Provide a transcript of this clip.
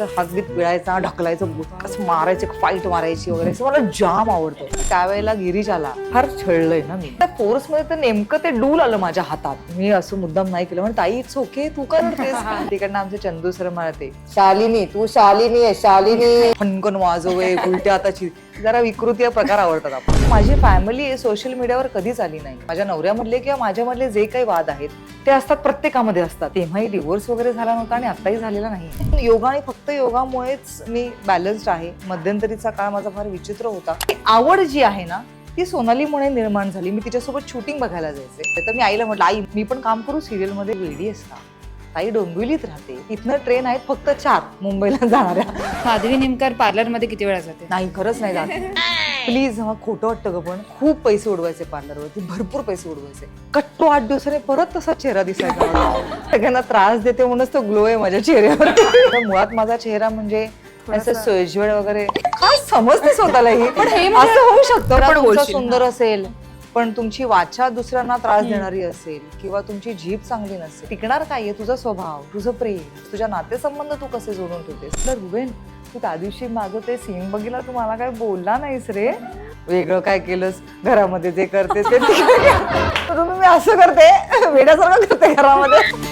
तर हात बीत पिळायचा ढकलायचं कसं मारायचं फाईट मारायची वगैरे. असं मला जाम आवडतं. त्यावेळेला गिरीश आला फार छळलंय ना मी. त्या फोर्समध्ये तर नेमकं ते डूल आलं माझ्या हातात. मी असं मुद्दाम नाही केलं. म्हणजे ताई इट्स ओके तू का रडतेस तिकडनं आमचे चंदू सर म्हणते शालिनी तू शालिनी आहे शालिनी. फणकन वाजवे उलट्या हाताची. जरा विकृती प्रकार आवडतात आपण माझी फॅमिली सोशल मीडियावर कधीच आली नाही. माझ्या नवऱ्यामधले किंवा माझ्यामधले जे काही वाद आहेत ते असतात प्रत्येकामध्ये असतात. तेव्हाही डिवोर्स वगैरे झाला नव्हता आणि आताही झालेला नाही. योगा आणि फक्त योगामुळेच मी बॅलन्स्ड आहे. मध्यंतरीचा काळ माझा फार विचित्र होता. ती आवड जी आहे ना ती सोनालीमुळे निर्माण झाली. मी तिच्यासोबत शूटिंग बघायला जायचे. तर मी आईला म्हटलं आई मी पण काम करू सिरियलमध्ये वेडी आहेस का? ताई डोंबिवलीत राहते. इथनं ट्रेन आहेत फक्त चार मुंबईला जाणाऱ्या. माधवी नेमकर पार्लरमध्ये किती वेळा जाते? नाही खरंच नाही जात. प्लीज हा खोटं वाटतं ग पण. खूप पैसे उडवायचे पार्लरवरती भरपूर पैसे उडवायचे. कट्टो आठ दिवसाने परत तसा चेहरा दिसायचा मला. सगळ्यांना त्रास देते म्हणूनच तो ग्लो आहे माझ्या चेहऱ्यावर तर मुळात माझा चेहरा म्हणजे असं सोयजवळ वगैरे. काय समजते स्वतःला ही? पण हे असं होऊ शकतं पण पण तुमचा बोलशील, सुंदर असेल. पण तुमची वाचा दुसऱ्यांना त्रास देणारी असेल किंवा तुमची जीभ चांगली नसेल टिकणार काय आहे तुझा स्वभाव तुझं प्रेम तुझ्या नातेसंबंध तू कसे जोडून ठेवतेस? तर रुबेन तू त्या दिवशी माझं ते सीन बघितलं तू मला काय बोलला नाहीस रे? वेगळं काय केलंस? घरामध्ये जे करते ते तुम्ही मी असं करते वेड्यासारखं करते घरामध्ये.